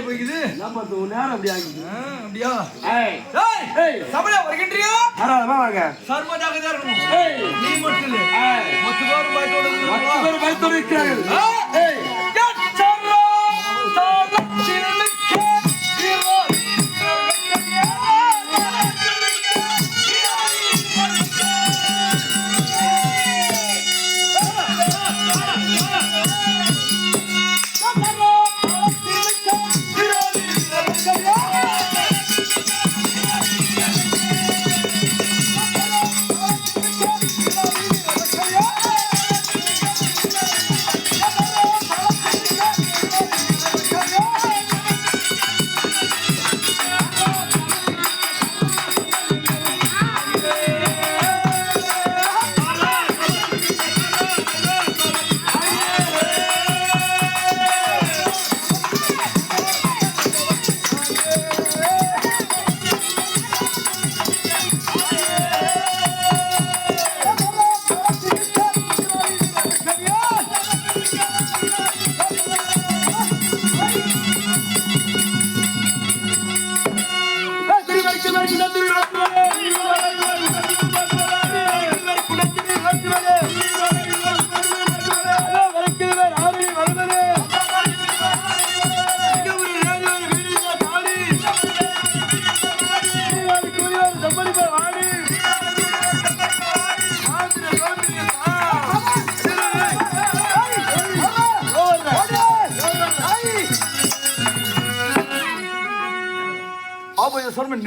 ஆகி போய்க்குது. என்ன பண்றது உன் நேரம் அப்படி ஆகிடுது ஆ, அப்படியா? ஏய். சபையில வருகின்றியா? தாராளமா வாங்க. சர்வதாக தான் இருக்கணும். நீ மட்டும் இல்லை. மொத்த பேரும் பயத்தோட. பேர் பயத்தோடு இருக்கிறார்கள்.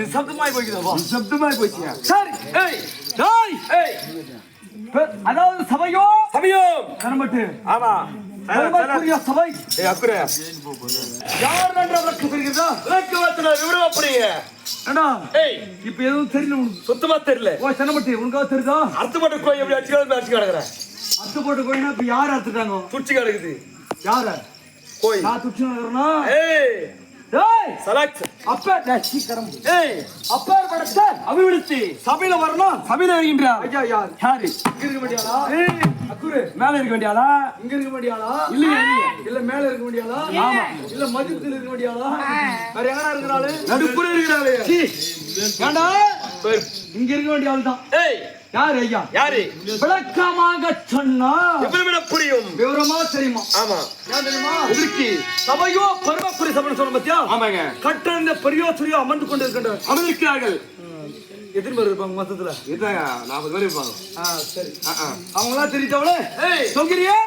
நிசப்தமாய் போய்க்குதா சப்தமாய் போச்சியா சரி ஏய் டேய் ஏய் அதாவது சபையோ சமயம் கனமட்டு ஆமா சபை ஏய் அக்குரே யார் நன்ற விளக்கு தெரிகிறதா விளக்கு வாத்தின விவரம் அப்படியே ஏண்டா ஏய் இப்ப எதுவும் தெரியல உனக்கு சுத்தமா தெரியல ஓ சென்னமட்டி உனக்காக தெரியுதா அர்த்தப்பட்ட கோயில் எப்படி அடிச்சுக்காது அடிச்சு கிடக்குறேன் அத்து போட்டு போயினா இப்ப யார் அறுத்துட்டாங்க துடிச்சு கிடக்குது யார கோயில் நான் துச்சு நகரனா ஏய் அபிவிருத்தி. சபையில வரணும்? சபையில இருக்கின்றா ஐயா யார் யாரு? இங்க இருக்க வேண்டியாளா? ஏய்! அக்குரு. மேல இருக்க வேண்டியாளா? இங்க இருக்க வேண்டியாளா? இல்லையே இல்ல மேல இருக்க வேண்டியாளா? ஆமா. இல்ல மதியத்துல இருக்க வேண்டியாளா? வேற எங்கடா இருக்கிறாளு? நடுப்புற இருக்கிறாளே. இங்க இருக்க வேண்டிய ஆள் தான் ஏய்! யார் ஐயா? யாரு? விளக்கமாக சொன்னா. புரியும்? விவரமா தெரியுமா? ஆமா. தெரியுமா? எதற்கு சபையோ பரமக்குடி சபைன்னு சொன்ன பத்தியா? ஆமாங்க. கட்டிருந்த பெரியோ சிறியோ அமர்ந்து கொண்டு இருக்கின்ற அமர்ந்திருக்கிறார்கள். எத்தனை பேர் இருப்பாங்க மொத்தத்துல. இதுதாங்க நாற்பது பேர் இருப்பாங்க. சரி. அவங்களாம் தெரிவித்தவளே சொல்கிறியா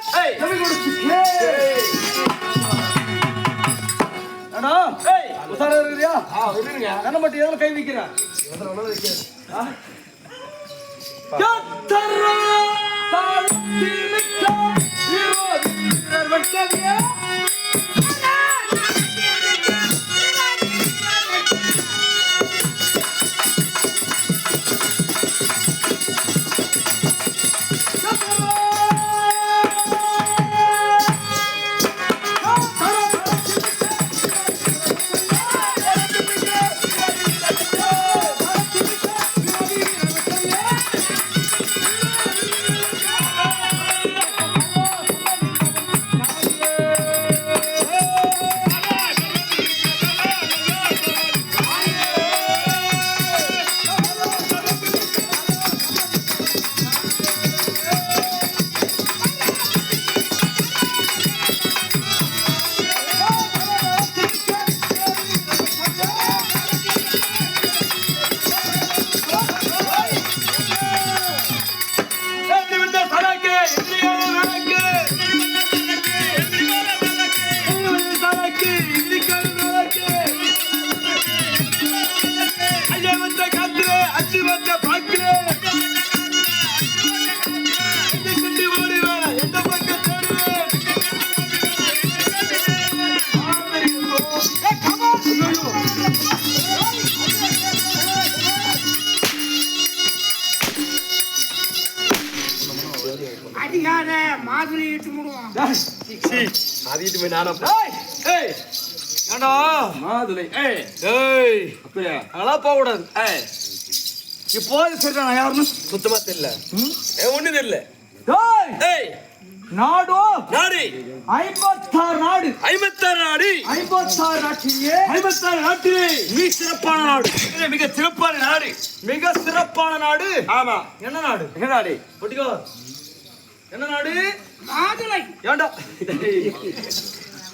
உசாரா இருக்கிறியா? கண்ண மட்டும் எதுல கை வைக்கிற? கத்தரே தாழ்த்தி தாழ்த்திமிக்க விரோதி வீரர் வெட்கவியே. மாதிரி இட்டு முடுவான். அதிட்டு போய் நானும். ஏய், ஏய், ஏண்டா? மாதுளை. ஏய். ஏய் அப்படியா? அதெல்லாம் போக கூடாது. ஏய் இப்போது சரி நான் யாருன்னு? சுத்தமா தெரியல. ஏ ஒண்ணு தெரியல. ஏய் ஏய். நாடோ? நாடு. ஐம்பத்தாறு நாடு. ஐம்பத்தாறு நாடு. ஐம்பத்தாறு நாட்டிலேயே ஐம்பத்தாறு நாட்டிலே. மிக சிறப்பான நாடு. இது மிக சிறப்பான நாடு. மிக சிறப்பான நாடு. ஆமா. என்ன நாடு? என்ன நாடு? என்ன நாடு? மாதுளை ஏண்டா?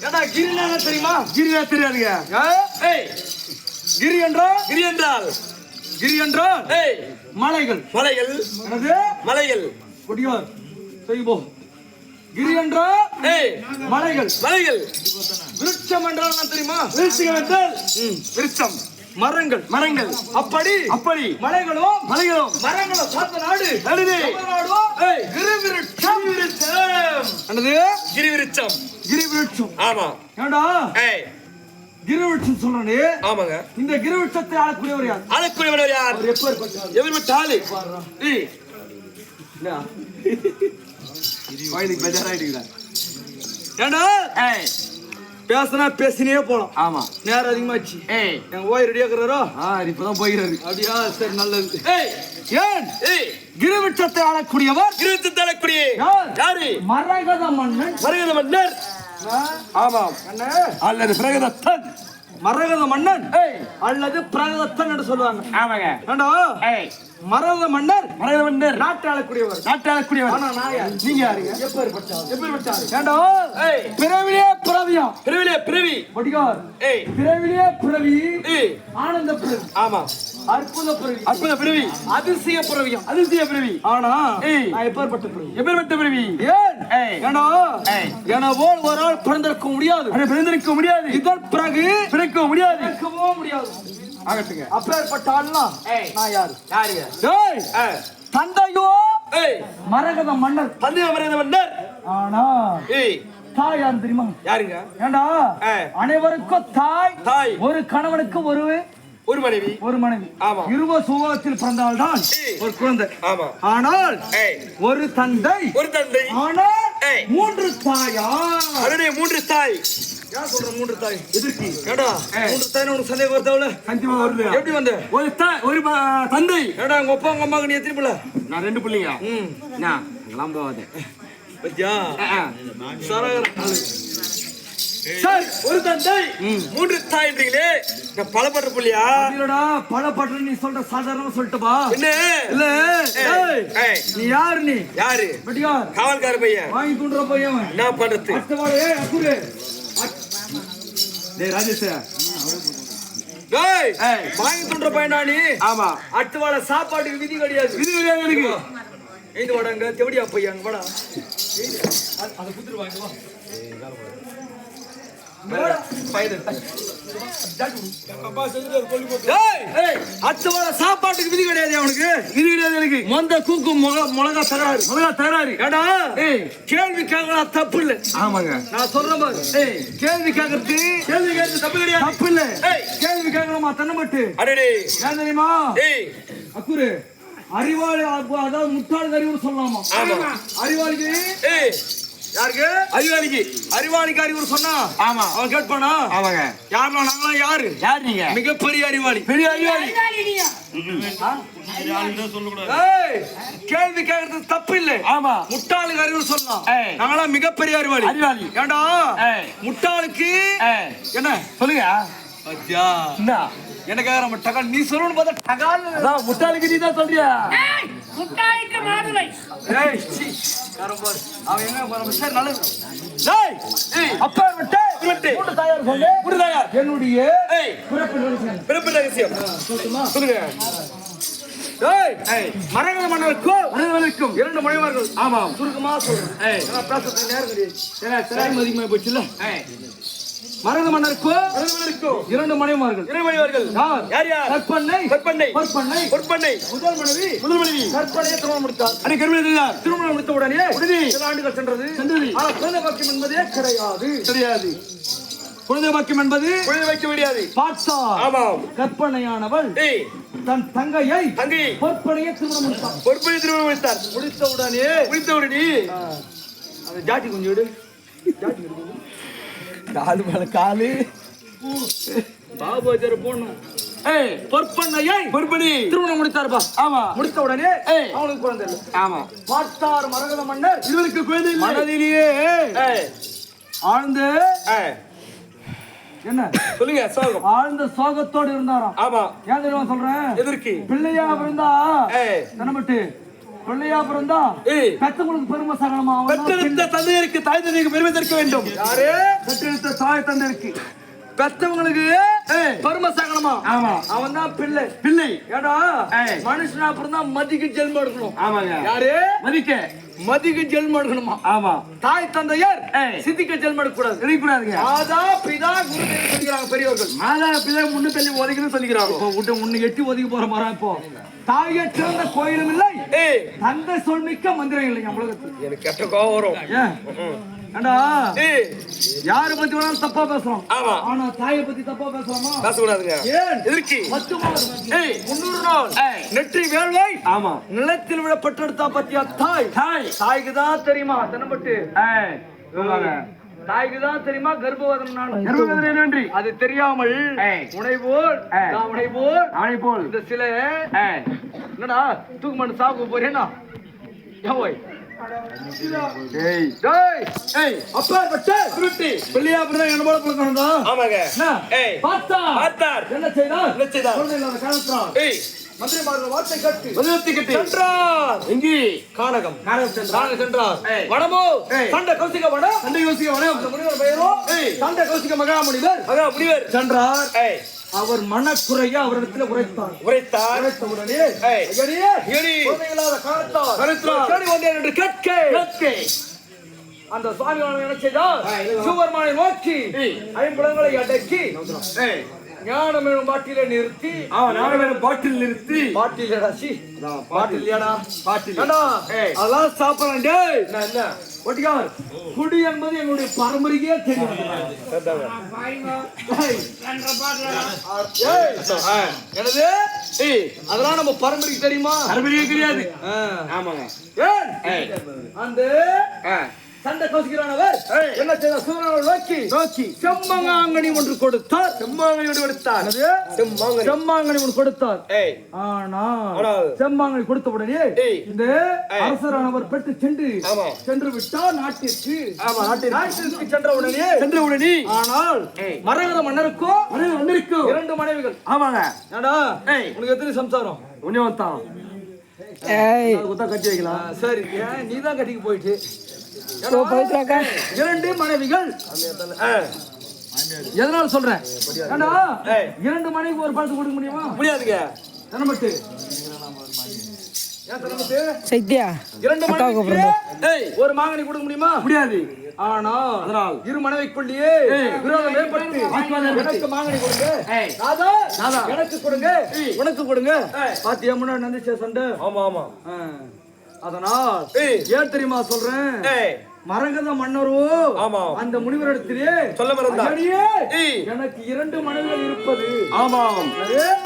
ஏண்டா கிரினா தெரியுமா? கிரியா தெரியாதுங்க? ஏய். கிரி என்றால் கிரி என்றால்? கிரி என்றால்? ஏய். மலைகள். மலைகள். என்னது? மலைகள். சொல்லி போ. கிரி என்றால் ஏய். மலைகள். மலைகள். விருட்சம் என்றால் என்ன தெரியுமா? விருட்சிகம் என்றால்? விருட்சம். மரங்கள் மரங்கள். அப்படி அப்படி. மலைகளும் மலைகளும். மரங்களும் சார்ந்த நாடு. நடுவே. எந்த நாடோ? ஏய். கிரிவிருட்சம். விருட்சம் என்னது? கிரி விருட்சம் கிரிவிருட்சம். ஆமா. ஏண்டா? ஏய். கிரிவிருட்சம் சொல்றானே. ஆமாங்க. இந்த கிரிவிருட்சத்தை ஆளக்கூடியவர் யார்? ஆளக்கூடியவர் யார்? எவர் விட்டாலு ஏய். வயதுக்கு பெஜாராயிட்டுக்கிறா ஏண்டா? ஏய். பேசினா பேசினே போலாம். ஆமா. நேரம் அதிகமாச்சு. ஏய். எங்க ஓய் ரெடியா இருக்கிறாரோ ஆ இப்பதான் போயிறாரு அப்படியா சரி நல்லது. ஏய். ஏன்? ஏய். கிரிவிருட்சத்தை ஆளக்கூடியவர்? இருபத்தி தலைக்குடி யார்? யாரு? மரகத மன்னன். மரகத மன்னர் ஆ? ஆமாம். என்ன அல்லது பிரகதத்தன் மரகத மன்னன் அல்லது பிரகதத்தன் என்று சொல்லுவாங்க. ஆமாங்க. ஏண்டா? ஏய். மரகத மன்னர்? மரகத மன்னர். நாட்டு ஆளக்கூடியவர் நாட்டாளக்கூடியவர் ஆனா நான்? நீங்க யாருங்க எப்பேற்பட்டார்? எப்பேற்பட்டாரு ஏண்டா? ஏய். பிறவிலே பிறவியம் பிறவிலே பிறவி. படிகார் ஏய். பிறவிலே பிறவி ஆனந்த பிறவி ஆமா. அற்புத பிறவி அற்புத பிறவி அதிசய பிறவியம் அதிசய பிறவி ஆனா. நான் எப்பேற்பட்ட பிறவி எப்பேற்பட்ட பிறவி ஏன்? ஏய். என போல் ஒரு ஆள் பிறந்திருக்க முடியாது. பிறந்திருக்க முடியாது. இதன் பிறகு பிறக்க முடியாது. பிறக்கவும் முடியாது. ஆகட்டுங்க. அப்பேற்பட்ட ஏய். நான் யாரு? ஏய். தந்தையோ? மரகத மன்னர். தந்தை மரகத மன்னர். ஆனா தாய் யார் தெரியுமா? யாருங்க? ஏண்டா. அனைவருக்கும் தாய். தாய். ஒரு கணவனுக்கு ஒரு ஒரு மனைவி. ஒரு மனைவி. ஆமா. இருவ சுகத்தில் பிறந்தால்தான். ஒரு குழந்தை. ஆமா. ஆனால் ஒரு தந்தை. ஒரு தந்தை. ஆனால். மூன்று தாயா. அவருடைய மூன்று தாய். மூன்று தாய்? எதிர்க்கு. ஏடா. மூன்று தாய் உனக்கு சந்தேகம் வருதாவுல? கண்டிப்பா வருது எப்படி வந்த? ஒரு தாய் ஒரு தந்தை. ஏடா உங்க அப்பா உங்க அம்மாக்கு நீ எத்தனை பிள்ளை? நான் ரெண்டு பிள்ளைங்க. ம். நான் போகாது. பத்தியா. சார் ஒரு தந்தை. மூன்று தாய்ன்றீங்களே நான் பலப்படுற புள்ளியா? இல்லடா பழப்பட்டு நீ சொல்ற சாதாரணமா சொல்லிட்டுப்பா என்ன? இல்ல. நீ யாரு நீ? யாரு? பட்டியார் காவல்கார பையன். வாங்கி தூண்டுற பையன். என்ன பண்றது. அக்குரு. டேய் ராஜேஷ். டேய். வாங்கி தூண்டுற பையன்டா நீ. ஆமா. அடுத்த வாழ சாப்பாட்டுக்கு விதி கிடையாது. இது கிடையாது எனக்கு ஐந்து வாடாங்க தெவடியா பையன் அங்க வாடா. அதை வாங்க வா இங்க வாடா. ஏய், ஏய், அடுத்த வாழ சாப்பாட்டுக்கு விதி கிடையாது அவனுக்கு. இது கிடையாது எனக்கு. மொந்த கூக்கு மிளகா தகராறு. முதல்ல தகராறு. ஏடா கேள்வி கேட்கலாம் தப்பு இல்ல. ஆமாங்க. நான் சொல்றேன் பாரு. ஏய். கேள்வி கேட்கறது கேள்வி கேட்டு தப்பு கிடையாது. தப்பு இல்ல. கேள்வி கேட்கலாமா தன்னை மட்டு அடடே ஏன் தெரியுமா? அக்குரு அறிவாளி அப்பு- அதாவது முட்டாள் அறிவுன்னு சொல்லலாமா? அறிவாளிக்கு யாருக்கு? அறிவாளிக்கு. அறிவாளிக்கு அறிவுரை சொன்னா? ஆமா. அவன் கேட்பானா? ஆமாங்க. யாரெல்லாம் நாங்களாம் யாரு? யார் நீங்க? மிகப்பெரிய அறிவாளி. பெரிய அறிவாளி. அறிவாளி நீயா? ஏய், கேள்வி கேட்கறது தப்பு இல்ல. ஆமா. முட்டாளுக்கு அறிவுரை சொல்லலாம். ஏய். நாங்களாம் மிகப்பெரிய அறிவாளி. அறிவாளி. ஏண்டா. முட்டாளுக்கு என்ன? சொல்லுங்க. என்ன எனக்காக நம்ம டகால் நீ சொல்லணும்னு பார்த்தா டகால் முட்டாளுக்கு நீ தான் சொல்றியா? ஏய், முட்டாளுக்கு மாதுளை. அவன் போறான்? சரி நல்லது. டேய் அப்பா விட்டு விட்டு. மூன்று தாயார் தாயார். என்னுடைய பிறப்பு ரகசியம். பிறப்பு ரகசியம்? சொல்லுங்க. மரகத மன்னருக்கும் அனைவருக்கும் இரண்டு மனைவார்கள். ஆமாம். சுருக்கமா சொல்றேன். பேசுறதுக்கு நேரம் கிடையாது. சரி சரி. போச்சுல்ல ஏய் மரகத மன்னருக்கும் அனைவருக்கும் இரண்டு மனைவார்கள் இறைவழிவர்கள் யார்? யார் யார்? கற்பனை கற்பனை கற்பனை பொற்பண்ணை முதல் மனைவி. முதல் மனைவி. கற்பனையை திருமணம் முடித்தார். அனை கருமையார் திருமணம் முடித்த உடனே உடனே சில ஆண்டுகள் சென்றது. சென்றது. ஆனால் குழந்தை பாக்கியம் என்பதே கிடையாது. கிடையாது. குழந்தை பாக்கியம் என்பது குழந்தை வைக்க முடியாது பாட்சா ஆமாம். கற்பனையானவள் தன் தங்கையை தங்கை. பொற்பனையை திருமணம் முடித்தார். பொறுப்பை திருமணம் வைத்தார் முடித்த உடனே முடித்தவுடனே அந்த ஜாட்டி கொஞ்சம் விடு ஜாட்டி காலு மேல காலு. பாபு வச்சாரு போடணும். ஏய் பொற்பண்ணையை பொறுப்படி திருமணம் முடித்தாருப்பா. ஆமா. முடித்த உடனே ஏய். அவனுக்கு குழந்தை இல்லை. ஆமா. பார்த்தார் மரகத மன்னர். இவருக்கு குழந்தை இல்லை மனதிலேயே ஏய், ஆழ்ந்து ஏய், என்ன? சொல்லுங்க சோகம். ஆழ்ந்த சோகத்தோடு இருந்தாராம். ஆமா. ஏன் தெரியுமா சொல்றேன்? எதற்கு? பிள்ளையா பிறந்தா ஏய், தினமட்டு பிள்ளையா பிறந்தா பெத்தவங்களுக்கு பெருமை சகலமா பெற்றெடுத்த தந்தையருக்கு தாய் தந்தைக்கு பெருமை தற்க வேண்டும். யாரு? பெற்றெடுத்த தாய் தந்தைக்கு பெத்தவங்களுக்கு. பெருமை சகலமா ஆமா. அவன் தான் பிள்ளை. பிள்ளை. ஏடா. மனுஷனா பிறந்தா மதிக்கு ஜென்மம் எடுக்கணும். ஆமாங்க. யாரு? மதிக்க. மதிக்கு ஜென்மம் எடுக்கணுமா? ஆமா. தாய் தந்தையர். சித்திக்க ஜென்மம் எடுக்கக்கூடாது. கிடைக்கூடாதுங்க மாதா பிதா குரு சொல்லிக்கிறாங்க பெரியவர்கள். மாதா பிள்ளை முன்னு தள்ளி உதைக்கணும்னு சொல்லிக்கிறாங்க. இப்போ விட்டு முன்னு எட்டி ஒதுக்கி போற மரம் இப்போ. தாயை சிறந்த கோயிலும் இல்லை. தந்தை சொல்மிக்க மந்திரம் இல்லைங்க உலகத்துக்கு. எனக்கு கெட்ட கோவம் வரும். ஏண்டா? யார பத்தி வேணாலும் தப்பா பேசலாம். ஆமா. ஆனா தாயை பத்தி தப்பா பேசலாமா? பேசக்கூடாதுங்க. ஏன்? எதற்கு பத்து முன்னூறு நாள். நெற்றி வேள்வாய் ஆமா. நிலத்தில் விட பெற்றெடுத்தா பத்தியா தாய்? தாய். தாய்க்கு தான் தெரியுமா தினப்பட்டு தாய்க்கு தான் தெரியுமா? கர்ப்பவாதம் நான் கர்ப்பவதிரை நன்றி? அது தெரியாமல் ஏய். உனைபோல் ஏய். நான் உனைபோல் அவனை போல் இந்த சிலை என்னடா தூக்கு மண்ணு சாப்பிட போறேன்னா? ஏன் போய்? போல என்ன? செய்தார்? என்ன செய்தார்? மந்திரிமார்கள் வார்த்தை கேட்டு. பதினெட்டு கட்டி. சென்றார். எங்கி? கானகம். சென்றார். வடமோ. சண்டை கௌசிக வடம்? அந்த முனிவர் பெயரோ. சண்டை கௌசிக மகாமுனிவர். அதான் முனிவர் சென்றார் அவர் மனக்குறைய அவரிடத்தில் உரைத்தார். உரைத்தார். உரைத்த உடனே காலத்தால் கருத்தார். வந்தேன் என்று கேட்க. அந்த சுவாமி என்ன செய்தார்? சிவபெருமானை நோக்கி. ஐம்புலங்களை அடக்கி ஞானம் எனும் பாட்டில நிறுத்தி. அவன் நாலு பேரும் பாட்டில் நிறுத்தி. பாட்டில் சி. பாட்டில். இல்லையாடா பாட்டில். ஏய். அதெல்லாம் சாப்பிடலாம் டேய். என்ன என்ன? ஒட்டிக்கார் குடி என்பது எங்களுடைய பரம்பரைக்கே தெரியும். ஏய். அதெல்லாம் நம்ம பரம்பரைக்கு தெரியுமா? அறுபடியே கிடையாது. ஆமாங்க. ஏன் அந்த சண்டை கௌசிக்கிறானவர் ஏய். என்ன செய்தார் சூரனை நோக்கி. நோக்கி. செம்மங்காங்கனி ஒன்று கொடுத்தார். செம்மாங்கனியோடு கொடுத்தார். என்னது? செம்மாங்கனி. செம்மாங்கனி ஒன்று கொடுத்தார். ஆனா செம்மாங்கனி கொடுத்த உடனே. இந்த அரசரானவர் பெற்று சென்று. சென்று விட்டார் நாட்டிற்கு. ஆமா நாட்டிற்கு. சென்ற உடனே சென்ற உடனே. ஆனால். மரகத மன்னருக்கோ வந்திருக்கும் இரண்டு மனைவிகள். ஆமாங்க. ஏடா. உனக்கு எத்தனை சம்சாரம்? உன்னை கட்டி வைக்கலாம். சரி. ஏன் நீ தான் கட்டிக்கு போயிட்டு? இரண்டு மனைவிகள். எதனால சொல்றேன். இரண்டு மனைவிக்கு ஒரு பழத்து கொடுக்க முடியுமா? முடியாதுங்க. தனமட்டு இரண்டு மனைவிக்கு ஒரு மாங்கனி கொடுக்க முடியுமா? முடியாது. ஆனா அதனால். இரு மனைவிக்குள்ளேயே. விரோதம் ஏற்பட்டு மாங்கனி கொடுங்க. ராதா ராதா. எனக்கு கொடுங்க. உனக்கு கொடுங்க. பாத்தியா முன்னாடி நந்திச்ச சண்டை? ஆமா ஆமா. அதனால் ஏய். ஏன் தெரியுமா சொல்றேன் மரகத மன்னரோ ஆமா. அந்த முனிவரிடத்திலே சொல்ல மறந்தார். எனக்கு இரண்டு மனைவிகள் இருப்பது. ஆமாம்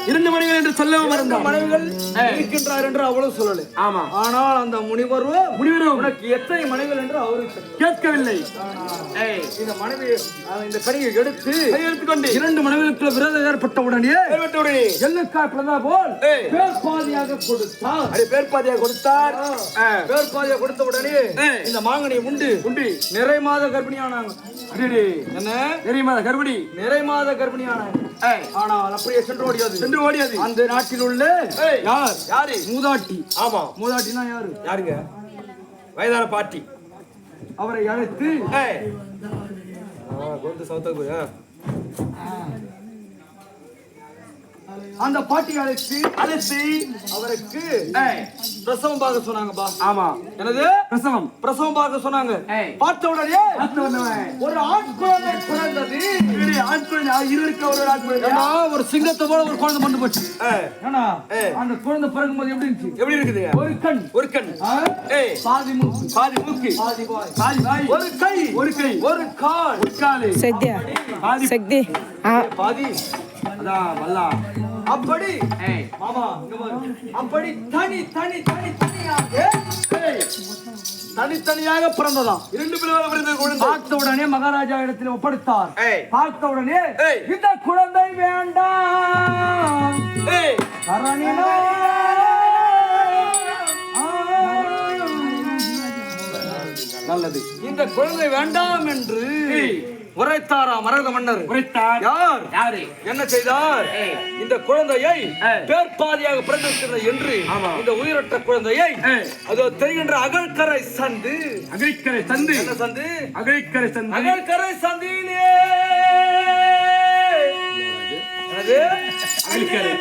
இரண்டு மணிகள் என்று சொல்லவும் இரண்டு மறந்தான் மனைவிகள் இருக்கின்றார் என்று அவ்வளவு சொல்லல. ஆமா. ஆனால் அந்த முனிவரோ முடிவரும் உனக்கு எத்தனை மனைவிகள் என்று அவருக்கு. கேட்கவில்லை. இந்த மனைவி இந்த கனியை எடுத்து எடுத்துக்கொண்டு இரண்டு மனைவிகளுக்கு விரோதம் ஏற்பட்ட உடனே ஏற்பட்ட உடனே. எல்லுக்கா பிரதா போல் ஏய். பேர் பாதியாக கொடுத்தார். அடி பேர் பாதியா கொடுத்தார். ஆ. பேர் பாதியாக கொடுத்த உடனே. இந்த மாங்கனி உண்டு உண்டு. நிறை மாத கர்ப்பிணியானாங்க. என்ன? தெரியுமா கருபடி நிறை மாத கர்ப்பிணியானாங்க. ஆனால் அப்படியே சென்று ஓடியது. சென்று ஓடியது. அந்த நாட்டில் உள்ள. யார்? யாரு? மூதாட்டி. ஆமா. மூதாட்டினா யாரு? யாருங்க? வயதான பாட்டி. அவரை அழைத்து கொண்டு ஆ. அந்த பாட்டி அழைத்து அழைத்து அவருக்கு பிரசவம் பார்க்க சொன்னாங்கப்பா. ஆமா. எனது பிரசவம். பிரசவம் பார்க்க சொன்னாங்க. பார்த்த உடனே ஒரு ஆண் குழந்தை பிறந்தது ஆண் குழந்தை இருக்க ஒரு ஆண் குழந்தை ஒரு சிங்கத்தை போல ஒரு குழந்தை பண்ணு போச்சு. அந்த குழந்தை பிறக்கும்போது எப்படி இருந்துச்சு? எப்படி இருக்குதுங்க ஒரு கண். ஒரு கண். பாதி மூக்கு. பாதி மூக்கு. பாதி வாய். பாதி வாய். ஒரு கை. ஒரு கை. ஒரு கால். ஒரு காலு. பாதி. சக்தி ஆ. பாதி. அதான் வல்லா. அப்படி மாமா இங்க பாரு. அப்படி தனி தனி தனி தனியாக தனித்தனியாக பிறந்ததாம். இரண்டு பிள்ளைகள் பிறந்த குழந்தை பார்த்த உடனே மகாராஜா இடத்தில் ஒப்படைத்தார். பார்த்த உடனே ஏய். இந்த குழந்தை வேண்டாம். நல்லது. இந்த குழந்தை வேண்டாம் என்று உரைத்தாரா மரத மன்னர்? உரைத்தார். யார்? யாரு? என்ன செய்தார்? இந்த குழந்தையை. பேர்பாதியாக பிறந்திருக்கிறது என்று இந்த உயிரற்ற குழந்தையை. அதோ தெரிகின்ற அகழ்கரை சந்து. அகைக்கரை சந்து. என்ன சந்து? அகைக்கரை சந்து. அகழ்கரை சந்தியிலே. அது அகைக்கரை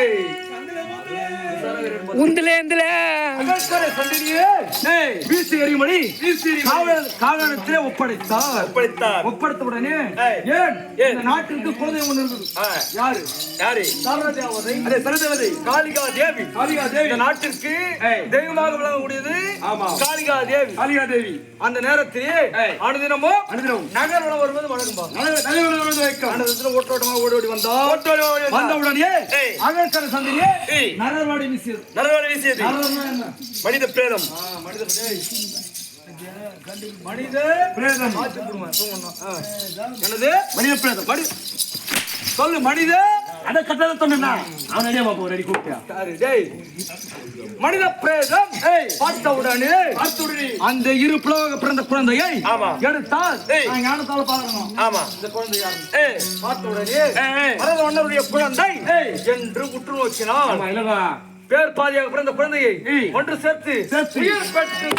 ஏய். உந்துல வீசி காவலத்திலே ஒப்படைத்தார். ஒப்படைத்தார். ஒப்படைத்த உடனே. ஏன்? இந்த நாட்டிற்கு குழந்தை ஒன்று இருக்குது ஆ, யாரு? யாரு? சரதேவதை அதே சரதேவதை. காளிகா தேவி. காளிகா தேவி. இந்த நாட்டிற்கு ஏய். தெய்வமாக விளங்கக்கூடியது ஆமா. காளிகா தேவி. காளிகா தேவி. அந்த நேரத்திலே ஏய். அனுதினமும் அனுதினமும். நகர் உணவு வருவது வழக்கம் நல்ல வந்து வைக்கம் அந்த ஓட்டோட்டமாக ஓடி ஓடி வந்தா ஓட்டோடி ஓடி வந்தா. உடனே ஏய். அகழ்கரை சந்திலே ஏய். வீசியது. வீசியது மனித பிரேதம். ஆ, மனித. மனித பிரேதம். என்னது? மனித பிரேதம். மனித சொல்லு மனித. அத கட்டத சொன்னா அவன் அடியா பாப்போம் ரெடி கூப்பிட்டா. மனித பிரேதம். பார்த்த உடனே அந்த இரு பிளவாக பிறந்த குழந்தையை ஆமா. எடுத்தால் ஞானத்தால பார்க்கணும் ஆமா. இந்த குழந்தை பார்த்த உடனே. மரத மன்னருடைய குழந்தை. என்று உற்று நோக்கினார் ஆமா இல்லவா? பேர் பாதியாக பிறந்த குழந்தையை. ஒன்று சேர்த்து. உயிர் பெற்று.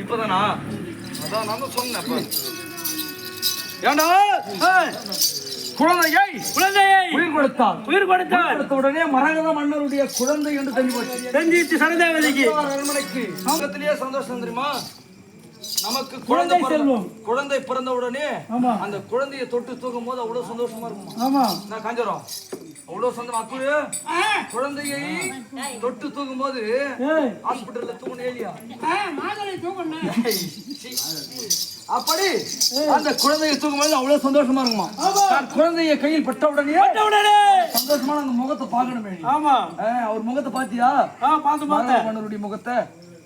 இப்பதானா? அதான் நான் சொன்னேன். ஏண்டா குழந்தையை குழந்தையை உயிர் கொடுத்தார். உயிர் கொடுத்தார். கொடுத்த உடனே மரகத மன்னருடைய குழந்தை என்று தெரிஞ்சு போச்சு. செஞ்சிச்சு சரதேவதைக்கு. அரண்மனைக்கு. சந்தோஷம் தெரியுமா? நமக்கு குழந்தை செல்வம். குழந்தை பிறந்த உடனே அந்த குழந்தையை தொட்டு தூக்கும் போது அவ்வளவு சந்தோஷமா இருக்குமா? ஆமா. நான் காஞ்சரம். அவ்வளவு சந்தோஷம். அக்குரு குழந்தையை தொட்டு தூக்கும் போது ஹாஸ்பிட்டல்ல தூங்கணும் ஏலியா? அப்படி அந்த குழந்தையை தூக்கும் போது அவ்வளவு சந்தோஷமா இருக்குமா? தான் குழந்தையை கையில் பட்ட உடனே உடனே. சந்தோஷமான அந்த முகத்தை பார்க்கணுமே நீ. ஆமா. அவர் முகத்தை பாத்தியா மரகத மன்னருடைய முகத்தை.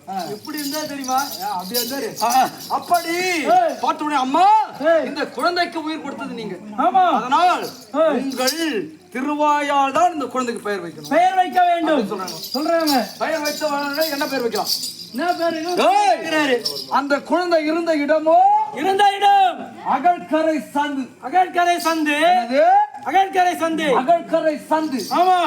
எப்படி இருந்தா தெரியுமா? ஆ, அப்படியே இருந்தாரு. அப்படி பார்த்த உடனே அம்மா இந்த குழந்தைக்கு உயிர் கொடுத்தது நீங்க. ஆமா. அதனால் உங்கள் திருவாயால் தான் இந்த குழந்தைக்கு பெயர் வைக்கணும். பெயர் வைக்க வேண்டும். சொல்றாங்க. சொல்றாங்க. பெயர் வைத்த என்ன பெயர் வைக்கலாம்? அந்த குழந்தை இருந்த இடமோ இருந்த இடம். அகழ்கரை சந்து. அகழ்கரை சந்து. அகழ்கரை சந்து. அகழ்கரை சந்து. ஆமா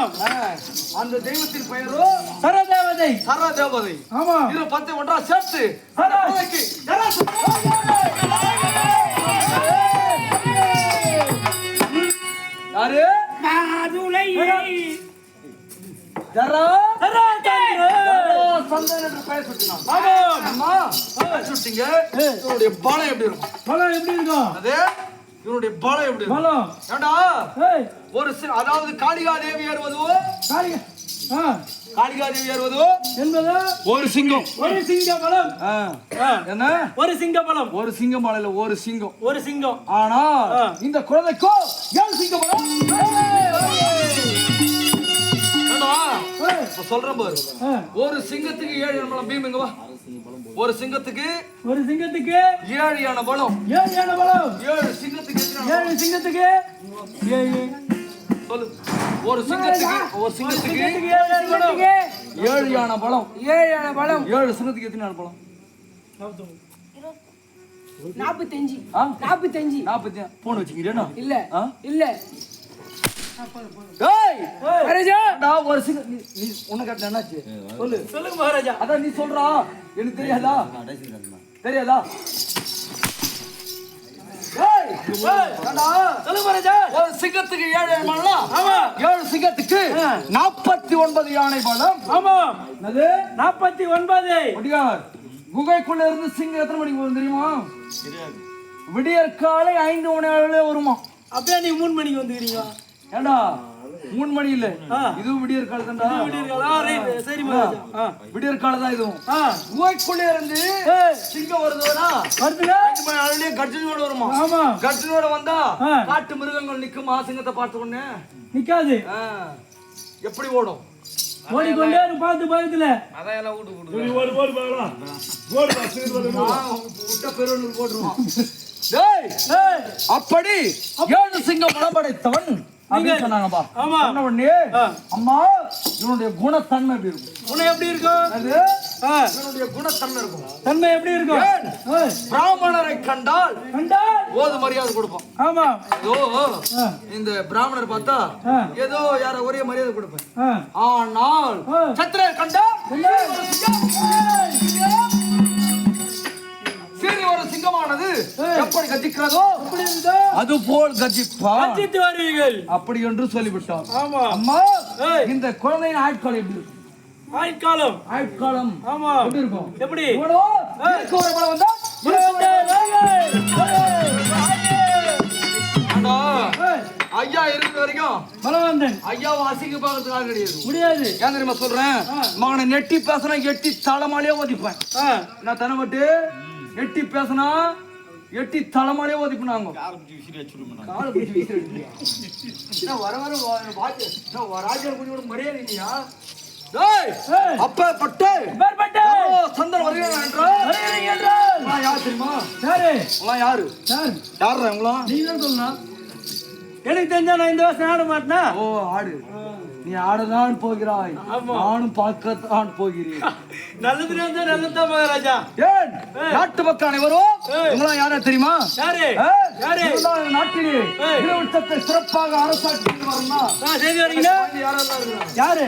அந்த தெய்வத்தின் பெயரோ? சரதேவதை. சர தேவதை ஆமா இரு பத்து ஒன்றா சேர்த்து சர. குழந்தைக்கு ஜலா யாரு? மாதுளை ஜரா. சரதேவதை. சுட்டிங்க? பலம் எப்படி இருக்கும்? பழம் எப்படி இருக்கும்? அது இவனுடைய பலம் எப்படி பழம் ஏண்டா? ஒரு அதாவது காளிகா தேவி ஏறுவதோ? காளிக ஆ. காளிகா தேவி ஏறுவதோ? என்பது ஒரு சிங்கம். ஒரு சிங்க பழம் ஆ. என்ன? ஒரு சிங்க பழம் ஒரு சிங்கம் மலையில ஒரு சிங்கம். ஒரு சிங்கம். ஆனா இந்த குழந்தைக்கோ ஏன் சிங்கம் பலம்? இப்ப சொல்றேன் பாரு. ஆ. ஒரு சிங்கத்துக்கு ஏழு பலம் பீம் இங்க வா? ஒரு சிங்கத்துக்கு ஒரு சிங்கத்துக்கு ஏழு யானை பலம் ஏழு ஏழு பழம். ஏழு சிங்கத்துக்கு யானை ஏழு சிங்கத்துக்கு ஏழு. பலம்? சொல்லு. ஒரு சிங்கத்துக்கு ஒரு சிங்கத்துக்கு ஏழு பழம். ஏழு யானை பலம் ஏழு ஏழு பழம். ஏழு சிங்கத்துக்கு எத்தனை யானை பலம் நாற்பத்தஞ்சு? நாற்பத்தஞ்சு நாற்பத்தி போன் வச்சுக்கிறேன் இல்ல? இல்ல. டேய் மகாராஜா. டா, ஒரு சிங்க நீ நீ கேட்ட என்னாச்சு? சொல்லு. சொல்லுங்க மகாராஜா. அதான் நீ சொல்றா. எனக்கு தெரியாதா? தெரியாதா? சிங்கத்துக்கு ஏழு ஏழு சிங்கத்துக்கு நாற்பத்தி ஒன்பது யானை பலம். ஆமா. நாற்பத்தி ஒன்பது. குகைக்குள்ள இருந்து சிங்கம் எத்தனை மணிக்கு வரும் தெரியுமா? விடியற் காலை ஐந்து மணி அளவுல வருமா? அப்படியே நீ மூணு மணிக்கு வந்துக்கிறீங்க ஏண்டா? மூணு மணி இல்ல. இதுவும் விடியற் கால தான்டா. ஆ, ரைட் சரி விடியற் கால தான் இதுவும். குகைக்குள்ளே இருந்து சிங்கம் வருதுனா வருதுங்க. ஐந்து மணி அளவுலயே கர்ஜனோட வருமா? ஆமா. கர்ஜனோட வந்தா. காட்டு மிருகங்கள் நிக்குமா சிங்கத்தை பார்த்த உடனே. நிக்காது. எப்படி ஓடும்? ஓடிக்கொண்டே பார்த்து பயத்துல. விட்ட பெருவலூர் போட்டுருவான். டேய் ஏய், அப்படி ஏழு சிங்கம் பலப்படைத்தவன் அப்படின்னு சொன்னாங்கப்பா. ஆமா. சொன்ன உடனே. அம்மா இவனுடைய குணத்தன்மை எப்படி இருக்கும்? உன்னை எப்படி இருக்கும்? அது இவனுடைய குணத்தன்மை இருக்கும். தன்மை எப்படி இருக்கும்? பிராமணரை கண்டால் கண்டால்? போது மரியாதை கொடுப்போம் ஆமா. ஆ, இந்த பிராமணர் பார்த்தா. ஏதோ யார ஒரே மரியாதை கொடுப்பேன். ஆனால் கண்டா கண்டால். சீறி ஒரு சிங்கமானது. எப்படி இருந்தா அது போல் கஜிப்பான். அஜித்து வருவீர்கள். அப்படி என்று சொல்லிவிட்டார் ஆமா. அம்மா. இந்த குழந்தையின் ஆட்காலம் எப்படி இருக்கும்? ஆயுட்காலம். ஆட்காலம் ஆமா. எப்படி இருக்கும்? எப்படி? ஒரு பலம் வந்தா ஐயா இருக்கிற வரைக்கும் பலவந்தன் ஐயாவை அசிங்க பார்க்கறதுக்காக கிடையாது. முடியாது. ஏன் தெரியுமா சொல்றேன்? மகனை நெட்டி பேசினா எட்டி தலைமாலே ஓதிப்பேன். நான் தனப்பட்டு எட்டி பேசினா எட்டி தலைமாலே ஓதிப்பினாங்க காலை பிடிச்சி? என்ன வர வர ராஜா கொஞ்சம் கூட மரியாதை இல்லையா? ஓ, சந்தன் வருகிறான் என்றால்? யார் தெரியுமா? யாரு? யாரு? யார்? யாருடா இவங்களாம்? நீ தான் சொல்லணும். எனக்கு தெரிஞ்சா நான் இந்த வருஷம் ஆட மாட்டேனா? ஓ ஆடு. நீ ஆடதான் போகிறாய். நானும் பார்க்கத்தான் போகிறேன். நல்லது நல்லதுதான் மகாராஜா. ஏன்? நாட்டு மக்கள் அனைவரும். இவங்களாம் யாரா தெரியுமா? யாரு? யாரு? நாட்டிலே. இனவட்டத்தை சிறப்பாக அரசாட்சி இருக்கிறாங்க யாரு?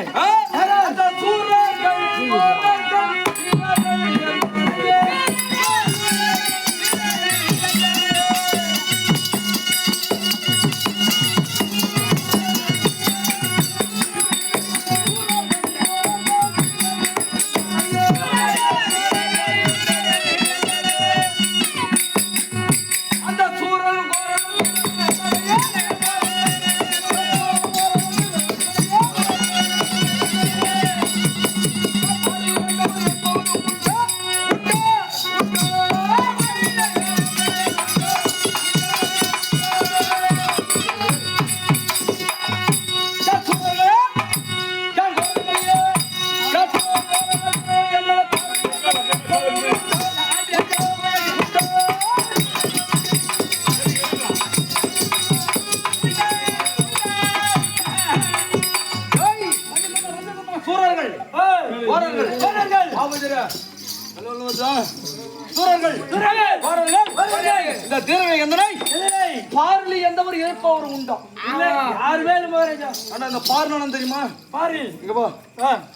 பார்னானம் தெரியுமா? பாரு. இங்க பா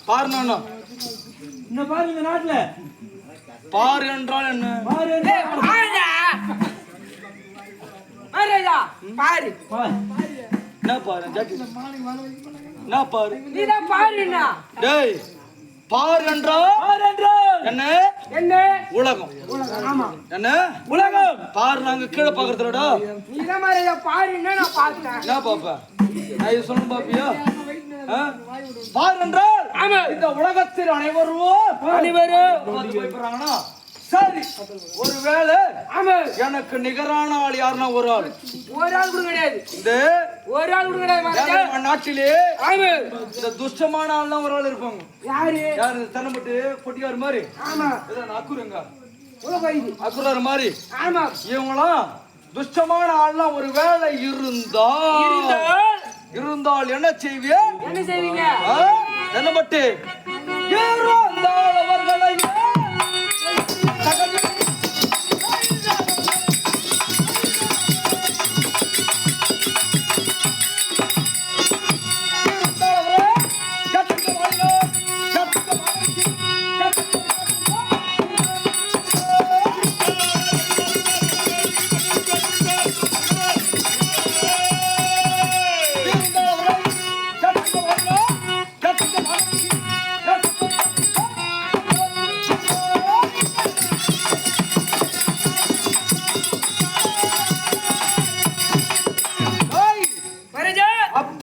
பார்னானம் இந்த பாரு இந்த நாட்டுல. பார் என்றால் என்ன? பாரு பாரு. பாரு. என்ன பாரு என்ன பாரு? நீதான் பாருண்ணா. டேய் பார் என்றால் பாரு என்றால் என்ன? என்ன? உலகம். ஆமா. என்ன? உலகம். பார் நாங்க கீழே பாக்குறதுலடா நீதான் மகாராஜா பாருன்னா நான் பார்த்தேன்? என்ன பாப்பா? நான் இது சொல்ல பாப்பியா? பார் என்றால். இந்த உலகத்தில் அனைவரும் அனைவரும். பார்த்து பயப்படுறாங்கன்னா சரி. ஒருவேளை எனக்கு நிகரான ஆள் யாருன்னா ஒரு ஆள்? ஒரு ஆள் கூட கிடையாது. இந்த ஒரு ஆள் கூட கிடையாது நாட்டிலே? இந்த துஷ்டமான ஆள்லாம் ஒரு ஆள் இருப்பாங்க. யாரு? யாரு? தன்னப்பட்டு பொட்டியார் மாதிரி. ஆமா. இதான் அக்குருங்க அக்குரார் மாதிரி. ஆமா. இவங்களாம் துஷ்டமான ஆள்லாம் ஒரு வேலை இருந்தால் இருந்தால் என்ன செய்வியே என்ன செய்வீங்க? என்ன பட்டு இருந்தால்